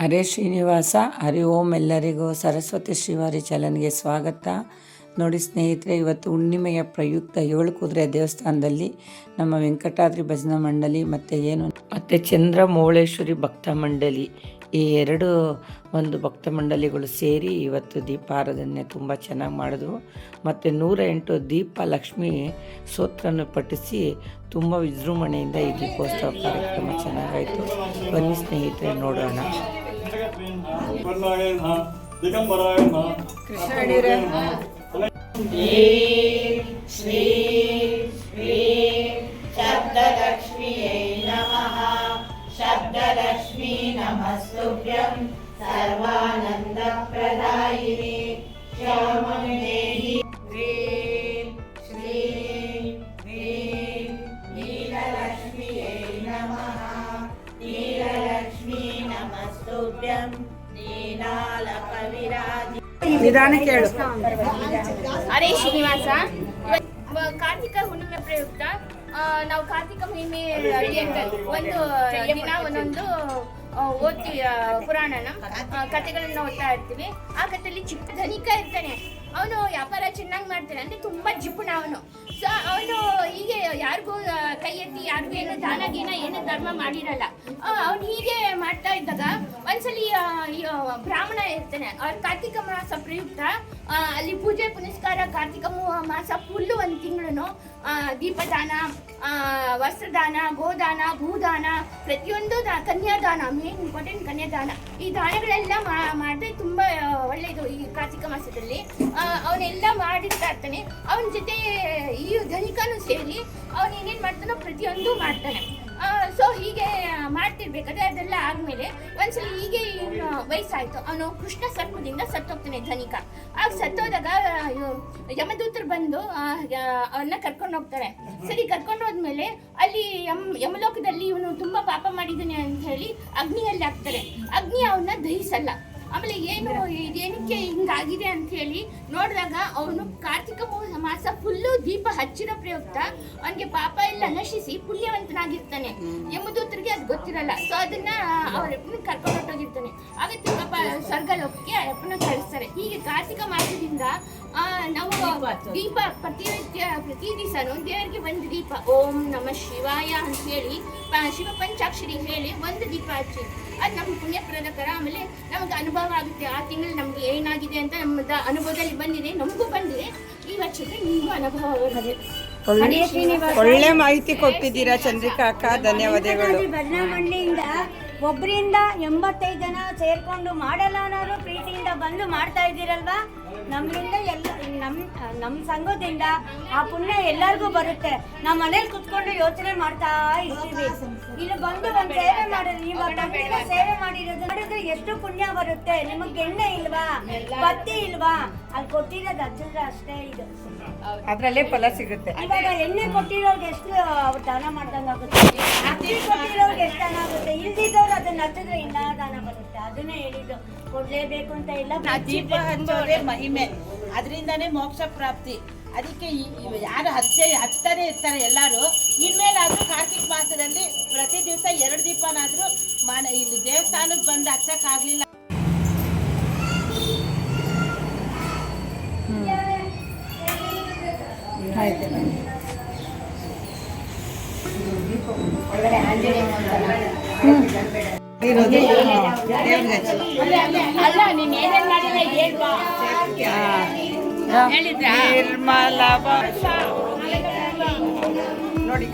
ಹರೇ ಶ್ರೀನಿವಾಸ, ಹರಿ ಓಂ ಎಲ್ಲರಿಗೂ ಸರಸ್ವತಿ ಶ್ರೀವಾರಿ ಚಲನ್ಗೆ ಸ್ವಾಗತ. ನೋಡಿ ಸ್ನೇಹಿತರೆ, ಇವತ್ತು ಹುಣ್ಣಿಮೆಯ ಪ್ರಯುಕ್ತ ಏಳು ಕುದುರೆ ದೇವಸ್ಥಾನದಲ್ಲಿ ನಮ್ಮ ವೆಂಕಟಾದ್ರಿ ಭಜನಾ ಮಂಡಳಿ ಮತ್ತು ಏನು ಮತ್ತು ಚಂದ್ರಮೌಳೇಶ್ವರಿ ಭಕ್ತ ಮಂಡಳಿ ಈ ಎರಡು ಒಂದು ಭಕ್ತ ಮಂಡಳಿಗಳು ಸೇರಿ ಇವತ್ತು ದೀಪಾರಾಧನೆ ತುಂಬ ಚೆನ್ನಾಗಿ ಮಾಡಿದ್ರು. ಮತ್ತು ನೂರ ಎಂಟು ದೀಪ ಲಕ್ಷ್ಮಿ ಸೋತ್ರನ ಪಠಿಸಿ ತುಂಬ ವಿಜೃಂಭಣೆಯಿಂದ ಈ ದೀಪೋತ್ಸವ ಕಾರ್ಯಕ್ರಮ ಚೆನ್ನಾಗಾಯಿತು. ಬನ್ನಿ ಸ್ನೇಹಿತರೆ, ನೋಡೋಣ. वर्णायन दिगंबरायन कृष्णनिरन ह्रीं श्रीं ह्रीं शब्दलक्ष्म्यै नमः। शब्दलक्ष्मी नमस्तुभ्यं सर्वानन्दप्रदायिनी। ನಿಧಾನ ಕೇಳು ಅರೇ, ಶ್ರೀನಿವಾಸ ಕಾರ್ತಿಕ ಹುಣ್ಣಿಮೆ ಪ್ರಯುಕ್ತ ನಾವು ಕಾರ್ತಿಕ ಹುಣ್ಣಿಮೆ ಒಂದು ದಿನ ಒಂದೊಂದು ಓದ್ತೀವಿ ಪುರಾಣನ ಕಥೆಗಳನ್ನ ಓದ್ತಾ ಇರ್ತೀವಿ. ಆ ಕಥೆಯಲ್ಲಿ ಚಿಕ್ಕ ಧನಿಕ ಇರ್ತಾನೆ. ಅವನು ವ್ಯಾಪಾರ ಚೆನ್ನಾಗಿ ಮಾಡ್ತಾನೆ, ಅಂದ್ರೆ ತುಂಬಾ ಜಿಪುಣ ಅವನು. ಸೊ ಅವನು ಹೀಗೆ ಯಾರಿಗೂ ಕೈ ಎತ್ತಿ ಯಾರಿಗೂ ಏನು ಗೀನ ಏನು ಧರ್ಮ ಮಾಡಿರಲ್ಲ. ಅವನು ಹೀಗೆ ಮಾಡ್ತಾ ಇದ್ದಾಗ ಒಂದ್ಸಲಿ ಬ್ರಾಹ್ಮಣ ಇರ್ತಾನೆ. ಅವ್ರ ಕಾರ್ತಿಕ ಮಾಸ ಪ್ರಯುಕ್ತ ಅಲ್ಲಿ ಪೂಜೆ ಪುನಸ್ಕಾರ ಕಾರ್ತಿಕ ಮಾಸ ಫುಲ್ಲು ಒಂದು ತಿಂಗಳು ದೀಪದಾನ ವಸ್ತ್ರದಾನ, ಗೋದಾನ, ಭೂದಾನ, ಪ್ರತಿಯೊಂದು ಕನ್ಯಾದಾನ ಮೇನ್ ಇಂಪಾರ್ಟೆಂಟ್ ಕನ್ಯಾದಾನ. ಈ ದಾನಗಳೆಲ್ಲ ಮಾಡಿದ್ರೆ ತುಂಬಾ ಒಳ್ಳೆಯದು ಈ ಕಾರ್ತಿಕ ಮಾಸದಲ್ಲಿ. ಅವನೆಲ್ಲ ಮಾಡಿರ್ತಾ ಇರ್ತಾನೆ ಅವನ ಜೊತೆ ಈ ಧನಿಕನು ಸೇರಿ ಅವನು ಏನೇನು ಮಾಡ್ತಾನೋ ಪ್ರತಿಯೊಂದು ಮಾಡ್ತಾನೆ. ಸೊ ಹೀಗೆ ಮಾಡ್ತಿರ್ಬೇಕಾದ್ರೆ ಅದೆಲ್ಲ ಆದ್ಮೇಲೆ ಒಂದ್ಸಲ ಹೀಗೆ ವಯಸ್ಸಾಯ್ತು. ಅವನು ಕೃಷ್ಣ ಸರ್ಪದಿಂದ ಸತ್ತೋಗ್ತಾನೆ ಧನಿಕ. ಆಗ ಸತ್ತೋದಾಗ ಯಮದೂತರು ಬಂದು ಅವನ್ನ ಕರ್ಕೊಂಡು ಹೋಗ್ತಾರೆ. ಸರಿ, ಕರ್ಕೊಂಡು ಹೋದ್ಮೇಲೆ ಅಲ್ಲಿ ಯಮ್, ಯಮಲೋಕದಲ್ಲಿ ಇವನು ತುಂಬಾ ಪಾಪ ಮಾಡಿದ್ದಾನೆ ಅಂತ ಹೇಳಿ ಅಗ್ನಿಯಲ್ಲಿ ಹಾಕ್ತಾರೆ ಅಗ್ನಿ ಅವನ್ನ ದಹಿಸಲ್ಲ. ಆಮೇಲೆ ಏನು ಇದೇನಕ್ಕೆ ಹಿಂಗಾಗಿದೆ ಅಂತ ಹೇಳಿ ನೋಡಿದಾಗ ಅವನು ಕಾರ್ತಿಕ ಮಾಸ ಫುಲ್ಲು ದೀಪ ಹಚ್ಚಿರೋ ಪ್ರಯುಕ್ತ ಅವನಿಗೆ ಪಾಪ ಎಲ್ಲ ನಶಿಸಿ ಪುಣ್ಯವಂತನಾಗಿರ್ತಾನೆ ಯಮದೂತರಿಗೆ ಅದು ಗೊತ್ತಿರಲ್ಲ. ಸೊ ಅದನ್ನ ಅವರಪ್ಪನ ಕರ್ಕೊಂಡು ಹೊರಟೋಗಿರ್ತಾನೆ. ಆಗ ತಿಮ್ಮಪ್ಪ ಸ್ವರ್ಗಲೋಕಕ್ಕೆ ಅಪ್ಪನ ಕಳಿಸ್ತಾರೆ ಹೀಗೆ ಕಾರ್ತಿಕ ಮಾಸದಿಂದ ನಾವು ದೀಪ ಪ್ರತಿನಿತ್ಯ ಪ್ರತಿ ದಿವಸನು ದೇವರಿಗೆ ಒಂದು ದೀಪ, ಓಂ ನಮ ಶಿವಾಯ ಅಂತ ಹೇಳಿ ಶಿವ ಪಂಚಾಕ್ಷರಿ ಹೇಳಿ ಒಂದು ದೀಪ ಹಚ್ಚಿ ಅದು ನಮ್ಮ ಪುಣ್ಯಪ್ರದಕರ ಆಮೇಲೆ ನಮಗೆ ಅನುಭವ ಆಗುತ್ತೆ. ಆ ತಿಂಗಳು ನಮ್ಗೆ ಏನಾಗಿದೆ ಅಂತ ನಮ್ಮ ಅನುಭವದಲ್ಲಿ ಬಂದಿದೆ. ನಮಗೂ ಬಂದಿದೆ. ಈ ವರ್ಷಕ್ಕೆ ನಿಮಗೂ ಅನುಭವ ಬರುತ್ತೆ ಒಳ್ಳೆ ಮಾಹಿತಿ ಕೊಟ್ಟಿದ್ದೀರಾ ಚಂದ್ರಿಕಾ ಅಕ್ಕ. ಧನ್ಯವಾದಗಳು. ಭಜನಾ ಮಂಡಳಿಯಿಂದ ಒಬ್ಬರಿಂದ ಎಂಬತ್ತೈದು ಜನ ಸೇರ್ಕೊಂಡು ಮಾಡಲ್ಲ ಅನ್ನೋರು ಪ್ರೀತಿಯಿಂದ ಬಂದು ಮಾಡ್ತಾ ಇದ್ದೀರಲ್ವಾ? ನಮ್ಮಿಂದ ಎಲ್ಲ ನಮ್ ನಮ್ಮ ಸಂಘದಿಂದ ಆ ಪುಣ್ಯ ಎಲ್ಲರಿಗೂ ಬರುತ್ತೆ. ನಮ್ಮ ಮನೇಲಿ ಕುತ್ಕೊಂಡು ಯೋಚನೆ ಮಾಡ್ತಾ ಇರ್ತೀವಿ. ಇಲ್ಲಿ ಬಂದು ಒಂದು ಸೇವೆ ಮಾಡಿದ್ರೆ ನೀವು ಸೇವೆ ಮಾಡಿರೋದು ಮಾಡಿದ್ರೆ ಎಷ್ಟು ಪುಣ್ಯ ಬರುತ್ತೆ. ನಿಮಗೆ ಎಣ್ಣೆ ಇಲ್ವಾ? ಬತ್ತಿ ಇಲ್ವಾ? ಅಲ್ಲಿ ಕೊಟ್ಟಿರೋದು ಹಚ್ಚಿದ್ರೆ ಅಷ್ಟೇ ಇದು. ಅದರಲ್ಲೇ ಫಲ ಸಿಗುತ್ತೆ. ಇವಾಗ ಎಣ್ಣೆ ಕೊಟ್ಟಿರೋರ್ಗೆ ಎಷ್ಟು ಅವ್ರು ದಾನ ಮಾಡ್ದಂಗೆ ಆಗುತ್ತೆ? ಅಕ್ಕಿ ಕೊಟ್ಟಿರೋರ್ಗೆ ಎಷ್ಟು ದಾನ ಆಗುತ್ತೆ? ಇಲ್ದಿದ್ದವ್ರು ಅದನ್ನ ಹಚ್ಚಿದ್ರೆ ಇನ್ನ ದಾನ ಬರುತ್ತೆ. ಅದನ್ನೇ ಹೇಳಿದ್ದು. ಕೊಡ್ಲೇಬೇಕು ಅಂತ ಇಲ್ಲ ಮಹಿಮೆ. ಅದರಿಂದನೇ ಮೋಕ್ಷ ಪ್ರಾಪ್ತಿ. ಅದಕ್ಕೆ ಯಾರು ಹಚ್ಚೆ ಹಚ್ತಾನೆ ಇರ್ತಾರೆ ಎಲ್ಲರೂ. ಇನ್ಮೇಲಾದರೂ ಕಾರ್ತಿಕ್ ಮಾಸದಲ್ಲಿ ಪ್ರತಿ ದಿವಸ ಎರಡು ದೀಪನಾದರೂ ಮಾನ ಇಲ್ಲಿ ದೇವಸ್ಥಾನಕ್ಕೆ ಬಂದು ಹಚ್ಚಕ್ಕಾಗಲಿಲ್ಲ. ನೀನ್ ಆಂಜನೇಯ ನಿರ್ಮಲ ನೋಡಿ.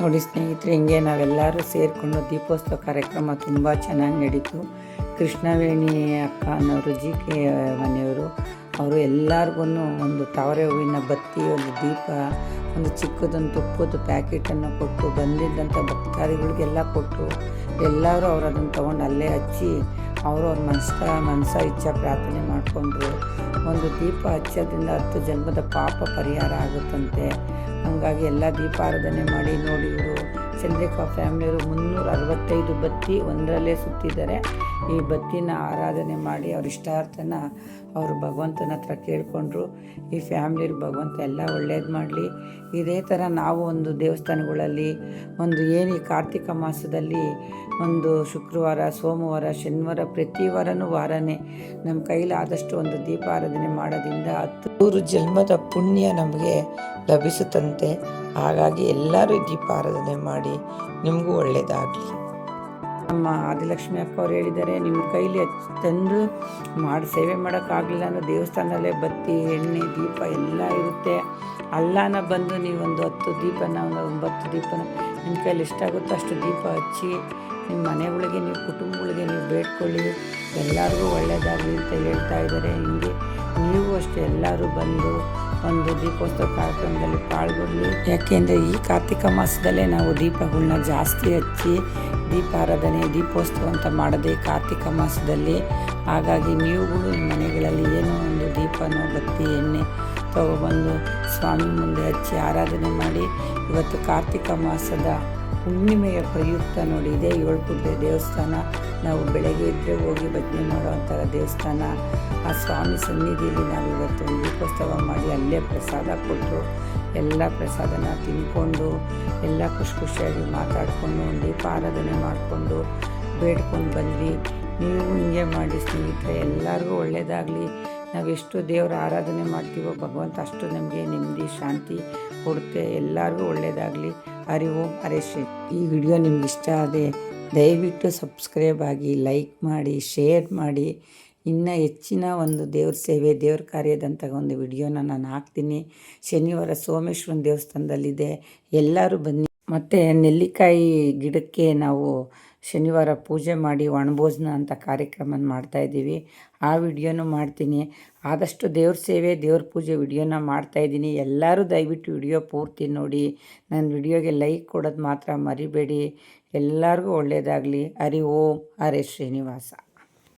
ನೋಡಿ ಸ್ನೇಹಿತರೆ, ಹಿಂಗೆ ನಾವೆಲ್ಲರೂ ಸೇರಿಕೊಂಡು ದೀಪೋತ್ಸವ ಕಾರ್ಯಕ್ರಮ ತುಂಬ ಚೆನ್ನಾಗಿ ನಡೀತು. ಕೃಷ್ಣವೇಣಿ ಅಕ್ಕ ಅನ್ನೋರು ಜಿ ಕೆ ಮನೆಯವರು, ಅವರು ಎಲ್ಲರಿಗೂ ಒಂದು ತಾವರೆ ಹೂವಿನ ಬತ್ತಿ, ಒಂದು ದೀಪ, ಒಂದು ಚಿಕ್ಕದೊಂದು ತುಪ್ಪದ ಪ್ಯಾಕೆಟನ್ನು ಕೊಟ್ಟು, ಬಂದಿದ್ದಂಥ ಭಕ್ತಾದಿಗಳಿಗೆಲ್ಲ ಕೊಟ್ಟು, ಎಲ್ಲರೂ ಅವರು ಅದನ್ನು ತೊಗೊಂಡು ಅಲ್ಲೇ ಹಚ್ಚಿ, ಅವರು ಅವ್ರ ಮನಸ್ಸ ಮನಸ ಇಚ್ಛಾ, ಪ್ರಾರ್ಥನೆ ಮಾಡಿಕೊಂಡ್ರು ಒಂದು ದೀಪ ಹಚ್ಚೋದ್ರಿಂದ ಹತ್ತು ಜನ್ಮದ ಪಾಪ ಪರಿಹಾರ ಆಗುತ್ತಂತೆ. ಹಾಗಾಗಿ ಎಲ್ಲ ದೀಪಾರಾಧನೆ ಮಾಡಿ ನೋಡಿ ಇವರು. ಚಂದ್ರಿಕಾ ಫ್ಯಾಮಿಲಿಯವರು ಮುನ್ನೂರ ಅರವತ್ತೈದು ಬತ್ತಿ ಒಂದರಲ್ಲೇ ಸುತ್ತಿದ್ದಾರೆ. ಈ ಬತ್ತಿನ ಆರಾಧನೆ ಮಾಡಿ ಅವ್ರ ಇಷ್ಟಾರ್ಥನ ಅವರು ಭಗವಂತನ ಹತ್ರ ಕೇಳಿಕೊಂಡ್ರು. ಈ ಫ್ಯಾಮ್ಲಿಗೆ ಭಗವಂತ ಎಲ್ಲ ಒಳ್ಳೇದು ಮಾಡಲಿ. ಇದೇ ಥರ ನಾವು ಒಂದು ದೇವಸ್ಥಾನಗಳಲ್ಲಿ, ಒಂದು ಏನು ಈ ಕಾರ್ತಿಕ ಮಾಸದಲ್ಲಿ, ಒಂದು ಶುಕ್ರವಾರ, ಸೋಮವಾರ, ಶನಿವಾರ, ಪ್ರತಿ ವಾರನೂ ವಾರನೇ ನಮ್ಮ ಕೈಲಾದಷ್ಟು ಒಂದು ದೀಪಾರಾಧನೆ ಮಾಡೋದ್ರಿಂದ ಹತ್ತು ಜನ್ಮದ ಪುಣ್ಯ ನಮಗೆ ಲಭಿಸುತ್ತಂತೆ. ಹಾಗಾಗಿ ಎಲ್ಲರೂ ದೀಪ ಆರಾಧನೆ ಮಾಡಿ ನಿಮಗೂ ಒಳ್ಳೆಯದಾಗಲಿ ನಮ್ಮ ಆದಿಲಕ್ಷ್ಮಿ ಅಕ್ಕ ಅವ್ರು ಹೇಳಿದ್ದಾರೆ, ನಿಮ್ಮ ಕೈಲಿ ತಂದು ಮಾಡಿ ಸೇವೆ ಮಾಡೋಕ್ಕಾಗಲಿಲ್ಲ ಅಂದರೆ ದೇವಸ್ಥಾನದಲ್ಲೇ ಬತ್ತಿ, ಎಣ್ಣೆ, ದೀಪ ಎಲ್ಲ ಇರುತ್ತೆ. ಅಲ್ಲಾನ ಬಂದು ನೀವೊಂದು ಹತ್ತು ದೀಪನ, ಒಂದು ಒಂಬತ್ತು ದೀಪನ ನಿಮ್ಮ ಕೈಲಿ ಎಷ್ಟಾಗುತ್ತೋ ಅಷ್ಟು ದೀಪ ಹಚ್ಚಿ ನಿಮ್ಮ ಮನೆಗಳಿಗೆ ನೀವು ಕುಟುಂಬಗಳಿಗೆ ನೀವು ಬೇಡ್ಕೊಳ್ಳಿ. ಎಲ್ಲರಿಗೂ ಒಳ್ಳೆಯದಾಗಲಿ ಅಂತ ಹೇಳ್ತಾ ಇದ್ದಾರೆ. ಹಿಂಗೆ ನೀವು ಅಷ್ಟು ಎಲ್ಲರೂ ಬಂದು ಒಂದು ದೀಪೋತ್ಸವ ಕಾರ್ಯಕ್ರಮದಲ್ಲಿ ಪಾಲ್ಗೊಳ್ಳಿ. ಯಾಕೆಂದರೆ ಈ ಕಾರ್ತಿಕ ಮಾಸದಲ್ಲೇ ನಾವು ದೀಪಗಳನ್ನ ಜಾಸ್ತಿ ಹಚ್ಚಿ ದೀಪಾರಾಧನೆ ದೀಪೋತ್ಸವ ಅಂತ ಮಾಡದೆ ಕಾರ್ತಿಕ ಮಾಸದಲ್ಲಿ. ಹಾಗಾಗಿ ನೀವುಗಳು ನಿಮ್ಮ ಮನೆಗಳಲ್ಲಿ ಏನೋ ಒಂದು ದೀಪನೋ ಬತ್ತಿ ಎಣ್ಣೆ ತಗೊಬಂದು ಸ್ವಾಮಿ ಮುಂದೆ ಹಚ್ಚಿ ಆರಾಧನೆ ಮಾಡಿ. ಇವತ್ತು ಕಾರ್ತಿಕ ಮಾಸದ ಹುಣ್ಣಿಮೆಯ ಪ್ರಯುಕ್ತ ನೋಡಿ, ಇದೇ ಏಳ್ಕುಡ್ಡೆ ದೇವಸ್ಥಾನ. ನಾವು ಬೆಳಗ್ಗೆ ಇದ್ದರೆ ಹೋಗಿ ಭಜನೆ ಮಾಡುವಂಥ ದೇವಸ್ಥಾನ, ಆ ಸ್ವಾಮಿ ಸನ್ನಿಧಿಯಲ್ಲಿ ನಾವು ಇವತ್ತು ದೀಪೋತ್ಸವ ಮಾಡಿ ಅಲ್ಲೇ ಪ್ರಸಾದ ಕೊಟ್ಟರು ಎಲ್ಲ ಪ್ರಸಾದನ ತಿನ್ಕೊಂಡು, ಎಲ್ಲ ಖುಷಿ ಖುಷಿಯಾಗಿ ಮಾತಾಡಿಕೊಂಡು, ದೀಪ ಆರಾಧನೆ ಮಾಡಿಕೊಂಡು ಬೇಡ್ಕೊಂಡು ಬಂದ್ವಿ. ನೀವು ಹಿಂಗೆ ಮಾಡಿ ಸ್ನೇಹಿತರೆ, ಎಲ್ಲರಿಗೂ ಒಳ್ಳೆಯದಾಗಲಿ ನಾವೆಷ್ಟು ದೇವರ ಆರಾಧನೆ ಮಾಡ್ತೀವೋ, ಭಗವಂತ ಅಷ್ಟು ನಮಗೆ ನೆಮ್ಮದಿ, ಶಾಂತಿ ಕೊಡುತ್ತೆ. ಎಲ್ಲರಿಗೂ ಒಳ್ಳೆಯದಾಗಲಿ ಹರಿ ಓಂ ಈ ವಿಡಿಯೋ ನಿಮ್ಗೆ ಇಷ್ಟ ಆದರೆ ದಯವಿಟ್ಟು ಸಬ್ಸ್ಕ್ರೈಬ್ ಆಗಿ, ಲೈಕ್ ಮಾಡಿ, ಶೇರ್ ಮಾಡಿ. ಇನ್ನು ಹೆಚ್ಚಿನ ಒಂದು ದೇವ್ರ ಸೇವೆ, ದೇವ್ರ ಕಾರ್ಯದಂಥ ಒಂದು ವಿಡಿಯೋನ ನಾನು ಹಾಕ್ತೀನಿ. ಶನಿವಾರ ಸೋಮೇಶ್ವರನ ದೇವಸ್ಥಾನದಲ್ಲಿದೆ. ಎಲ್ಲರೂ ಬನ್ನಿ. ಮತ್ತು ನೆಲ್ಲಿಕಾಯಿ ಗಿಡಕ್ಕೆ ನಾವು ಶನಿವಾರ ಪೂಜೆ ಮಾಡಿ ಒಣಭೋಜನ ಅಂತ ಕಾರ್ಯಕ್ರಮ ಮಾಡ್ತಾಯಿದ್ದೀವಿ ಆ ವಿಡಿಯೋನೂ ಮಾಡ್ತೀನಿ. ಆದಷ್ಟು ದೇವ್ರ ಸೇವೆ, ದೇವ್ರ ಪೂಜೆ ವಿಡಿಯೋನ ಮಾಡ್ತಾಯಿದ್ದೀನಿ ಎಲ್ಲರೂ ದಯವಿಟ್ಟು ವಿಡಿಯೋ ಪೂರ್ತಿ ನೋಡಿ. ನನ್ನ ವಿಡಿಯೋಗೆ ಲೈಕ್ ಕೊಡೋದು ಮಾತ್ರ ಮರಿಬೇಡಿ. ಎಲ್ಲರಿಗೂ ಒಳ್ಳೆಯದಾಗಲಿ ಹರಿ ಓಂ. ಹರೇ ಶ್ರೀನಿವಾಸ.